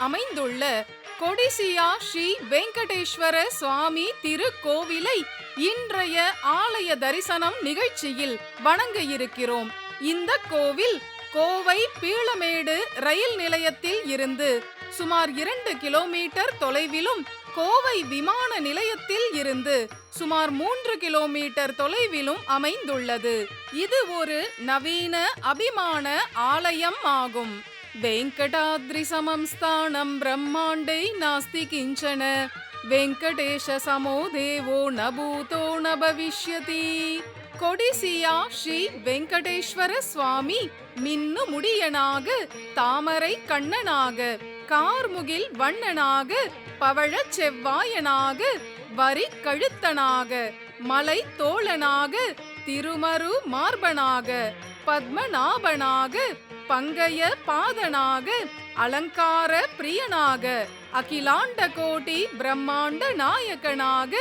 அமைந்துள்ள கொடிசியா ஸ்ரீ வெங்கடேஸ்வர சுவாமி திருக்கோவிலை இன்றைய ஆலய தரிசனம் நிகழ்ச்சியில் வணங்க இருக்கிறோம் இந்த கோவில் கோவை பீளமேடு ரயில் நிலையத்தில் இருந்து சுமார் இரண்டு கிலோமீட்டர் தொலைவிலும் கோவை விமான நிலையத்தில் இருந்து சுமார் மூன்று கிலோமீட்டர் தொலைவிலும் அமைந்துள்ளது. இது ஒரு நவீன அபிமான ஆலயம் ஆகும். வெங்கடாத்ரி சமம் ஸ்தானம் பிரம்மாண்டை நாஸ்தி கிஞ்சன. வெங்கடேஷ சமோ தேவோ ந பூதோ கொடிசியா ஸ்ரீ வெங்கடேஸ்வர சுவாமி மின்னு முடியனாக தாமரை கண்ணனாக கார்முகில் வண்ணனாக பவழச் செவ்வாயனாக வரி கழுத்தனாக மலை தோழனாக திருமரு மார்பனாக பத்மநாபனாக பங்கைய பாதனாக அலங்கார பிரியனாக அகிலாண்ட கோடி பிரம்மாண்ட நாயகனாக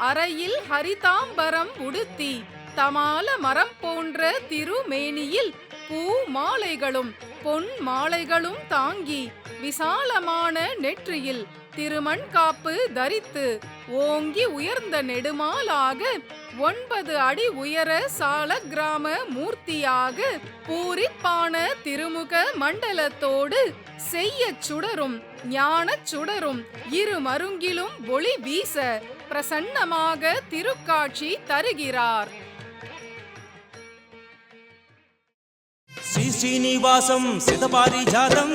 அறையில் ஹரிதாம்பரம் உடுத்தி தமால மரம் போன்ற திருமேனியில் பூ மாலைகளும் பொன் மாலைகளும் தாங்கி விசாலமான நெற்றியில் திருமண் காப்பு தரித்து ஓங்கி உயர்ந்த நெடுமாலாக ஒன்பது அடி உயர சால கிராம மூர்த்தியாக பூரிப்பான திருமுக மண்டலத்தோடு செய்ய சுடரும் ஞான சுடரும் இரு மருங்கிலும் ஒளி வீச பிரசன்னமாக திருக்காட்சி தருகிறார். ஸ்ரீ ஸ்ரீனிவாசம் சிதபாரி ஜாதம்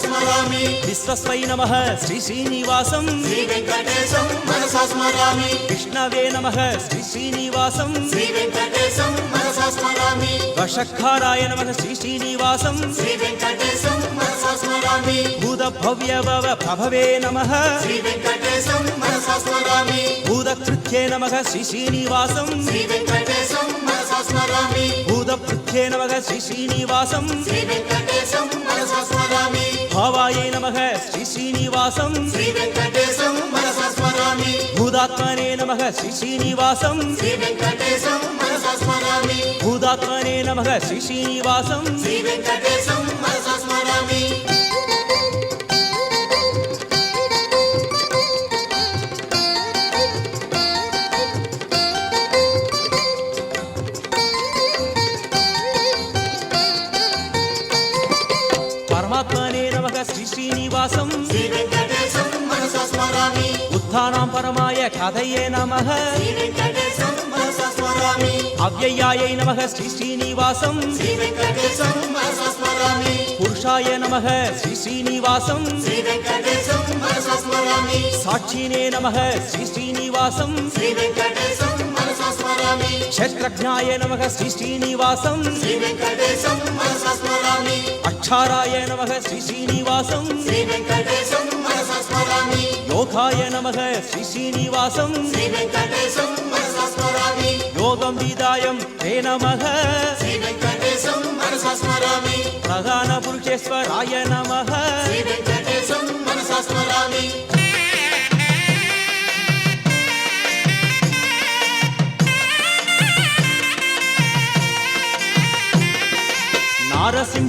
స్మరామి విశ్వస్వై నమ. శ్రీ శ్రీనివాసం. శ్రీ వెంకటేశం మనసా స్మరామి విష్ణవే నమ. శ్రీ శ్రీనివాసం. శ్రీ వెంకటేశం మనసా స్మరామి వషఖారాయ నమ. శ్రీ శ్రీనివాసం. శ్రీ వెంకటేశం మనసా స్మరామి భూత భవ్య భవ ప్రభవే నమ. శ్రీ వెంకటేశం పృథ్యే నమ శ్రీ శ్రీనివాసం. భూత పృథ్యే నమ శ్రీ శ్రీనివాసం. భావాయే నమ శ్రీ శ్రీనివాసం. భూదాత్మనే నమ శ్రీ శ్రీనివాసం. భూదాత్మనే నమ శ్రీ శ్రీనాథయ్యే నమ. అవ్యయాయై నమ శ్రీ శ్రీనివాసం. పురుషాయ నమ శ్రీ శ్రీనివాసం. సాక్షినే నమ శ్రీ శ్రీనివాసం. క్షత్రజ్ఞాయ నమ శ్రీ శ్రీనివాసం. అక్షారాయ నమ శ్రీ శ్రీనివాసం. శ్రీ వెంకటేశం మనసా స్మరామి యోగాయ నమ శ్రీ శ్రీనివాసం శ్రీ వెంకటేశం మనసా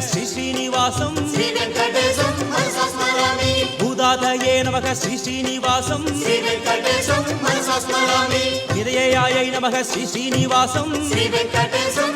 శ్రీ శ్రీనివాసం. శ్రీ వెంకటేశం భూదాతయే నమ శ్రీ శ్రీనివాసం. శ్రీ వెంకటేశం నమ శ్రీ శ్రీనివాసం. శ్రీ వెంకటేశం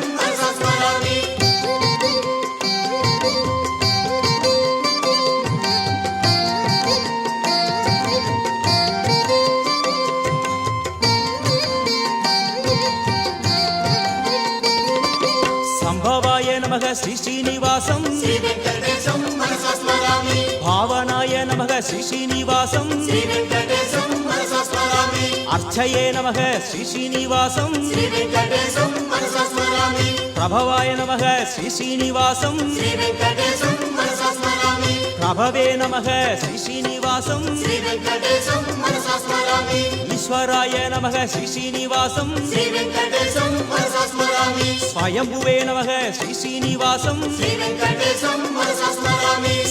श्रीनिवासं श्रीवेङ्कटेशं मनसा भावनाय नमः श्रीश्रीनिवासं श्रीवेङ्कटेशं मनसा स्मरामि। अर्चये नमः प्रभवाय प्रभवे ईश्वराय नम श्रीश्रीनिवासं స్వయంభువే నమ శ్రీ శ్రీనివాసం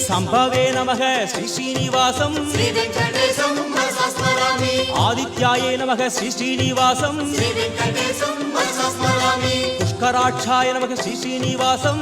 సంభవే నమ శ్రీ శ్రీనివాసం ఆదిత్యాయ నమ శ్రీ శ్రీనివాసం పుష్కరాక్షాయ నమ శ్రీ శ్రీనివాసం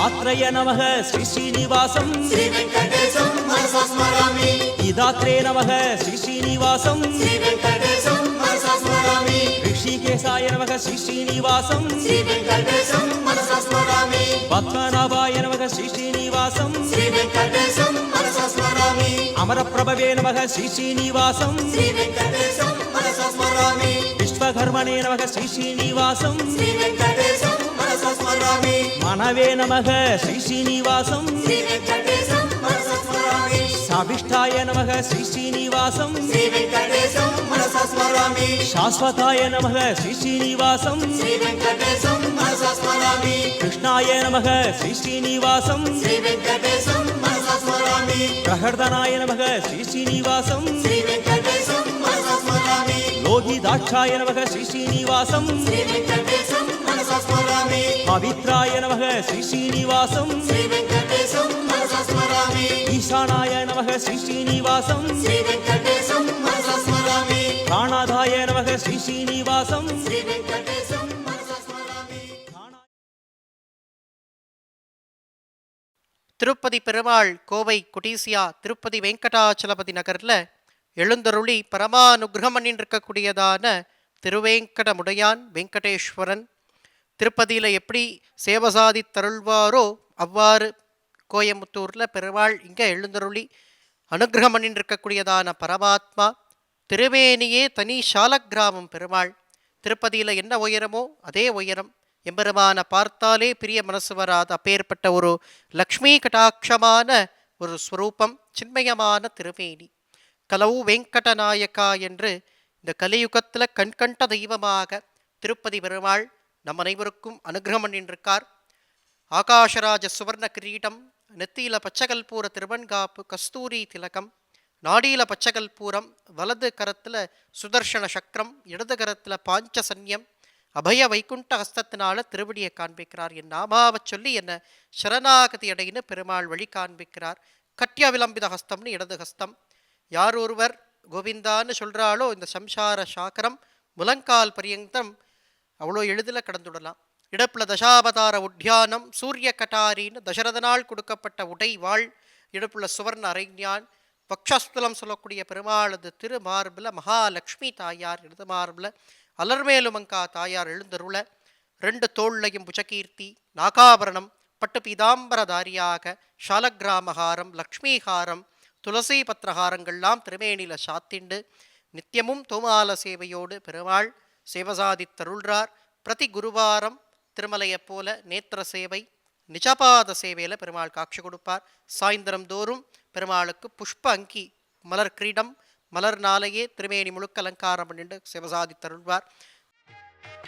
ಮಾತ್ರಯ ನಮಃ ಶ್ರೀ ಶ್ರೀನಿವಾಸಂ ಶ್ರೀ ವೆಂಕಟೇಶಂ ಮನಸಾ ಸ್ಮರಾಮಿ ಇದಾತ್ರೇ ನಮಃ ಶ್ರೀ ಶ್ರೀನಿವಾಸಂ ಶ್ರೀ ವೆಂಕಟೇಶಂ ಮನಸಾ ಸ್ಮರಾಮಿ ಋಷಿಕೇಶಾಯ ನಮಃ ಶ್ರೀ ಶ್ರೀನಿವಾಸಂ ಶ್ರೀ ವೆಂಕಟೇಶಂ ಮನಸಾ ಸ್ಮರಾಮಿ ಪದ್ಮನಾಭಾಯ ನಮಃ ಶ್ರೀ ಶ್ರೀನಿವಾಸಂ ಶ್ರೀ ವೆಂಕಟೇಶಂ ಮನಸಾ ಸ್ಮರಾಮಿ ಅಮರಪ್ರಭವೇ ನಮಃ ಶ್ರೀ ಶ್ರೀನಿವಾಸಂ ಶ್ರೀ ವೆಂಕಟೇಶಂ ಮನಸಾ ಸ್ಮರಾಮಿ ವಿಶ್ವಕರ್ಮಣೇ ನಮಃ ಶ್ರೀ ಶ್ರೀನಿವಾಸಂ ಶ್ರೀ ವೆಂಕಟೇಶಂ మనవే నమ. శ్రీ శ్రీనివాసం. సాభిష్టాయ నమ. శ్రీ శ్రీనివాసం. శాశ్వతాయ నమ. శ్రీ శ్రీనివాసం. కృష్ణాయ నమ. శ్రీ శ్రీనివాసం. ప్రహర్దనాయ నమ. శ్రీ శ్రీనివాసం. లోహిదాక్షాయ నమ. శ్రీ శ్రీనివాసం. మనసా స్మరామి லோகிதாட்சாய நமக ஸ்ரீ ஸ்ரீனிவாசம் శ్రీ వెంకటేశం మనసా స్మరామి பவித்ராய நமக ஸ்ரீ ஸ்ரீனிவாசம் శ్రీ వెంకటేశం మనసా స్మరామి ஈசானாய நமக ஸ்ரீ ஸ்ரீனிவாசம் శ్రీ వెంకటేశం మనసా స్మరామి பிராணாதாய நமக ஸ்ரீ ஸ்ரீனிவாசம் శ్రీ వెంకటేశం మనసా స్మరామి திருப்பதி பெருமாள் கோவை குடீசியா திருப்பதி வெங்கடாச்சலபதி நகரில் எழுந்தருளி பரமானுகிரகம் பண்ணிட்டு இருக்கக்கூடியதான திருவேங்கடமுடையான் வெங்கடேஸ்வரன் திருப்பதியில் எப்படி சேவசாதி தருள்வாரோ அவ்வாறு கோயம்புத்தூரில் பெருமாள் இங்கே எழுந்தருளி அனுகிரகம் இருக்கக்கூடியதான பரமாத்மா திருவேணியே தனி சாலக்கிராமம் பெருமாள். திருப்பதியில் என்ன உயரமோ அதே உயரம். எம்பெருமான பார்த்தாலே பிரிய மனசு வராத அப்பேற்பட்ட ஒரு லக்ஷ்மி கடாட்சமான ஒரு ஸ்வரூபம் சின்மயமான திருவேணி. கலவு வெங்கடநாயக்கா என்று இந்த கலியுகத்தில் கண்கண்ட தெய்வமாக திருப்பதி பெருமாள் நம் அனைவருக்கும் அனுகிரகம் பண்ணின்றிருக்கார் ஆகாஷராஜ சுவர்ண கிரீடம் நெத்தியில பச்சகல்பூர திருவன்காப்பு கஸ்தூரி திலகம் நாடியில பச்சகல்பூரம் வலது கரத்தில் சுதர்ஷன சக்கரம் இடது கரத்தில் பாஞ்ச சன்யம் அபய வைகுண்ட ஹஸ்தத்தினால திருவடியை காண்பிக்கிறார். என் நாமாவை சொல்லி என்ன சரணாகதி அடைன்னு பெருமாள் வழி காண்பிக்கிறார். கட்டிய விளம்பித ஹஸ்தம்னு இடது ஹஸ்தம். யார் ஒருவர் கோவிந்தான்னு சொல்கிறாளோ இந்த சம்சார சாக்கரம் முழங்கால் பரியந்தம் அவ்வளோ எளிதில் கடந்துடலாம். இடப்புல தசாவதார உட்யானம் சூரிய கட்டாரின்னு தசரதனால் கொடுக்கப்பட்ட உடை வாழ் இடுப்புல சுவர்ண அரைஞான் பக்ஷஸ்தலம் சொல்லக்கூடிய பெருமாளது திருமார்பில் மகாலட்சுமி தாயார் இடது மார்பில் அலர்மேலுமங்கா தாயார் எழுந்தருள ரெண்டு தோள்லையும் புஜகீர்த்தி நாகாபரணம் பட்டு பீதாம்பரதாரியாக ஷாலகிராமஹாரம் லக்ஷ்மிஹாரம் துளசி பத்திரஹாரங்கள்லாம் திருமேனியில் சாத்திண்டு நித்தியமும் தோமால சேவையோடு பெருமாள் சேவசாதித்தருள்றார். பிரதி குருவாரம் திருமலையைப் போல நேத்திர சேவை நிஜபாத சேவையில் பெருமாள் காட்சி கொடுப்பார். சாயந்தரம் தோறும் பெருமாளுக்கு புஷ்ப அங்கி மலர் கிரீடம் மலர் நாளையே திருமேனி முழுக்க அலங்காரம் பண்ணிட்டு சிவசாதி தருள்வார்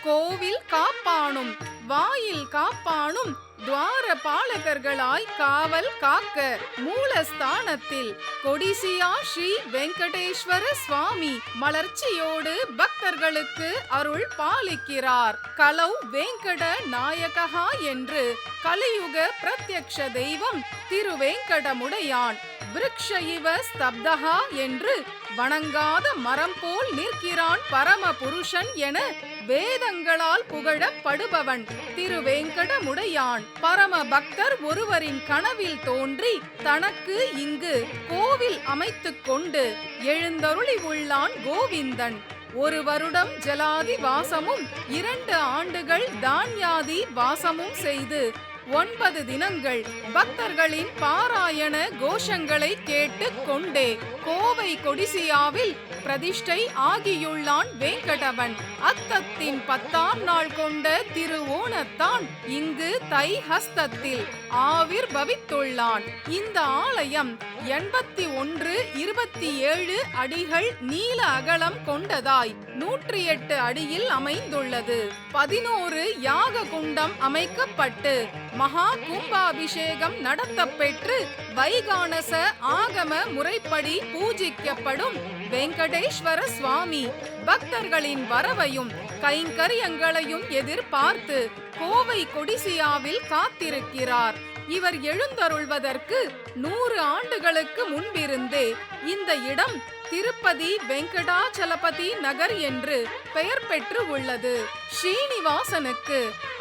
கோவில் காப்பானும் வாயில் காப்பானும் துவார பாலகர்களாய் காவல் காக்க மூலஸ்தானத்தில். கொடிசியா ஸ்ரீ வெங்கடேஸ்வர சுவாமி மலர்ச்சியோடு பக்தர்களுக்கு அருள் பாலிக்கிறார். கலௌ வெங்கட நாயகா என்று கலியுக பிரத்யக்ஷ தெய்வம் திருவேங்கடமுடையான் விருக்ஷ இவ ஸ்தப்தகா என்று வணங்காத மரம் போல் நிற்கிறான் பரம புருஷன் என வேதங்களால் புகழப்படுபவன் திருவேங்கடமுடையான். பரம பக்தர் ஒருவரின் கனவில் தோன்றி தனக்கு இங்கு கோவில் அமைத்துக் கொண்டு எழுந்தருளி உள்ளான் கோவிந்தன். ஒரு வருடம் ஜலாதி வாசமும் இரண்டு ஆண்டுகள் தான்யாதி வாசமும் செய்து ஒன்பது தினங்கள் பக்தர்களின் பாராயண கோஷங்களை கேட்டு கொண்டே கோவை கொடிசியாவில் பிரதிஷ்டை ஆகியுள்ளான் வேங்கடவன். அத்தத்தின் பத்தாம் நாள் கொண்ட திருவோணத்தான் இங்கு தை ஹஸ்தத்தில் ஆவிர் பவித்துள்ளான் இந்த ஆலயம் எண்பத்தி ஒன்று இருபத்தி ஏழு அடிகள் நீல அகலம் கொண்டதாய் நூற்றி எட்டு அடியில் அமைந்துள்ளது. பதினோரு யாக குண்டம் அமைக்கப்பட்டு மகா கும்பாபிஷேகம் நடத்தப்பெற்று வைகானச ஆகம முறைப்படி பூஜிக்கப்படும் வெங்கடேஸ்வர சுவாமி. பக்தர்களின் வரவையும் கைங்கரியங்களையும் எதிர்பார்த்து கோவை கொடிசியாவில் காத்திருக்கிறார். இவர் எழுந்தருள்வதற்கு நூறு ஆண்டுகளுக்கு முன்பிருந்தே இந்த இடம் திருப்பதி வெங்கடாச்சலபதி நகர் என்று பெயர் பெற்று உள்ளது. ஸ்ரீனிவாசனுக்கு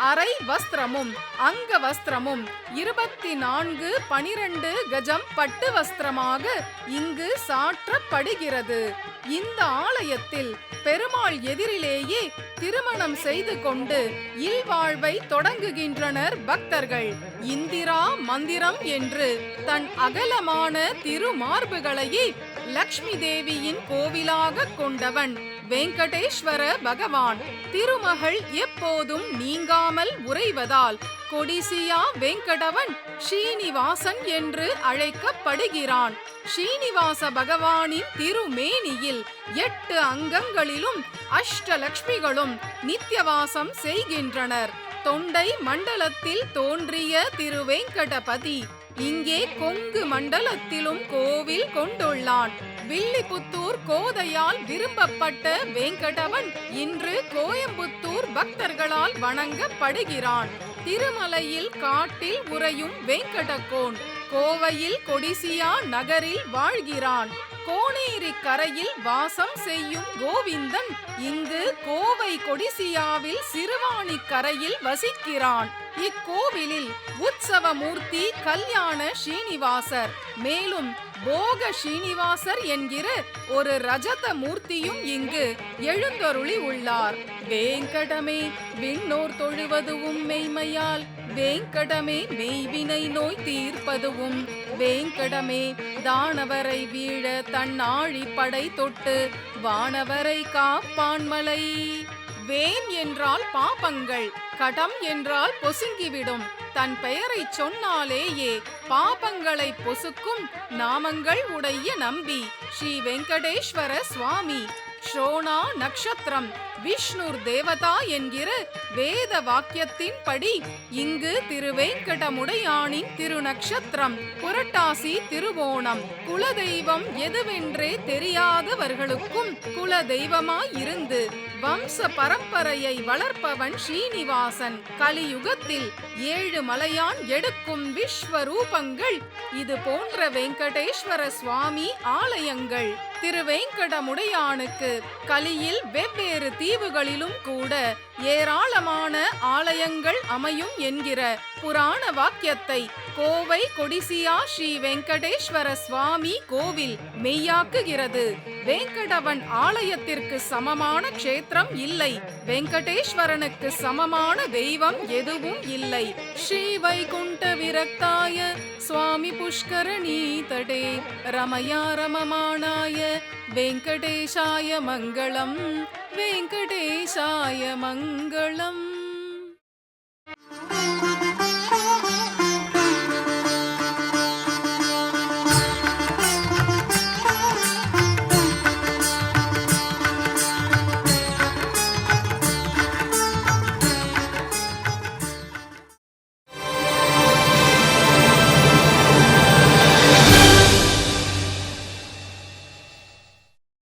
அரை வஸ்திரமும் அங்க வஸ்திரமும் இருபத்தி நான்கு பனிரெண்டு கஜம் பட்டு வஸ்திரமாக இங்கு சாற்றப்படுகிறது. இந்த ஆலயத்தில் பெருமாள் எதிரிலேயே திருமணம் செய்து கொண்டு இல்வாழ்வை தொடங்குகின்றனர் பக்தர்கள். இந்திரா மந்திரம் என்று தன் அகலமான திருமார்புகளையே லக்ஷ்மி தேவியின் கோவிலாக கொண்டவன் வெங்கடேஸ்வர பகவான். திருமகள் எப்போதும் நீங்காமல் உறைவதால் கொடிசியா வெங்கடவன் ஸ்ரீனிவாசன் என்று அழைக்கப்படுகிறான். ஸ்ரீனிவாச பகவானின் திருமேனியில் எட்டு அங்கங்களிலும் அஷ்டலக்ஷ்மிகளும் நித்தியவாசம் செய்கின்றனர். தொண்டை மண்டலத்தில் தோன்றிய திருவேங்கடபதி இங்கே கொங்கு மண்டலத்திலும் கோவில் கொண்டுள்ளான். வில்லிபுத்தூர் கோதையால் விரும்பப்பட்ட வேங்கடவன் இன்று கோயம்புத்தூர் பக்தர்களால் வணங்கப்படுகிறான். திருமலையில் காட்டில் உறையும் வேங்கடகோன். கோவையில் கொடிசியா நகரில் வாழ்கிறான். கோனேரி கரையில் வாசம் செய்யும் கோவிந்தன் இங்கு கோவை கொடிசியாவில் சிறுவாணி கரையில் வசிக்கிறான். இக்கோவிலில் உற்சவமூர்த்தி கல்யாண ஸ்ரீனிவாசர் மேலும் போக ஸ்ரீனிவாசர் என்கிற ஒரு ரஜத மூர்த்தியும் இங்கு எழுந்தருளி உள்ளார். வேங்கடமே விண்ணோர் தொழுவதுவும் மெய்மையால் வேங்கடமே மெய்வினை நோய் தீர்ப்பதுவும். வேங்கடமே தானவரை வீழ தன்னாழி படை தொட்டு வானவரை காப்பான்மலை வேன் என்றால் பாபங்கள் கடம் என்றால் பொசுங்கிவிடும். தன் பெயரை சொன்னாலேயே பாபங்களை பொசுக்கும் நாமங்கள் உடைய நம்பி. ஸ்ரீ வெங்கடேஸ்வர சுவாமி. ஷோனா நக்ஷத்திரம். விஷ்ணுர் தேவதா என்கிற வேத வாக்கியத்தின்படி இங்கு திருவேங்கடமுடையானின் திருநக்ஷத்திரம் புரட்டாசி திருவோணம். குலதெய்வம் எதுவென்றே தெரியாதவர்களுக்கும் குல தெய்வமாயிருந்து வம்ச பரம்பரையை வளர்ப்பவன் ஸ்ரீனிவாசன் கலியுகத்தில் ஏழு மலையான் எடுக்கும் விஸ்வரூபங்கள் இது போன்ற வெங்கடேஸ்வர சுவாமி ஆலயங்கள். திருவேங்கடமுடையானுக்கு கலியில் வெவ்வேறு தீவுகளிலும் கூட ஏராளமான ஆலயங்கள் அமையும் என்கிற புராண வாக்கியத்தை கோவை கொடிசியா ஸ்ரீ வெங்கடேஸ்வர சுவாமி கோவில் மெய்யாக்குகிறது. வேங்கடவன் ஆலயத்திற்கு சமமான க்ஷேத்திரம் இல்லை. வெங்கடேஸ்வரனுக்கு சமமான தெய்வம் எதுவும் இல்லை. ஸ்ரீ வைகுண்ட விரக்தாய சுவாமி புஷ்கரணி தடே ரமயா ரமமானாய வெங்கடேஷாய மங்களம் வெங்கடேஷாய மங்களம்.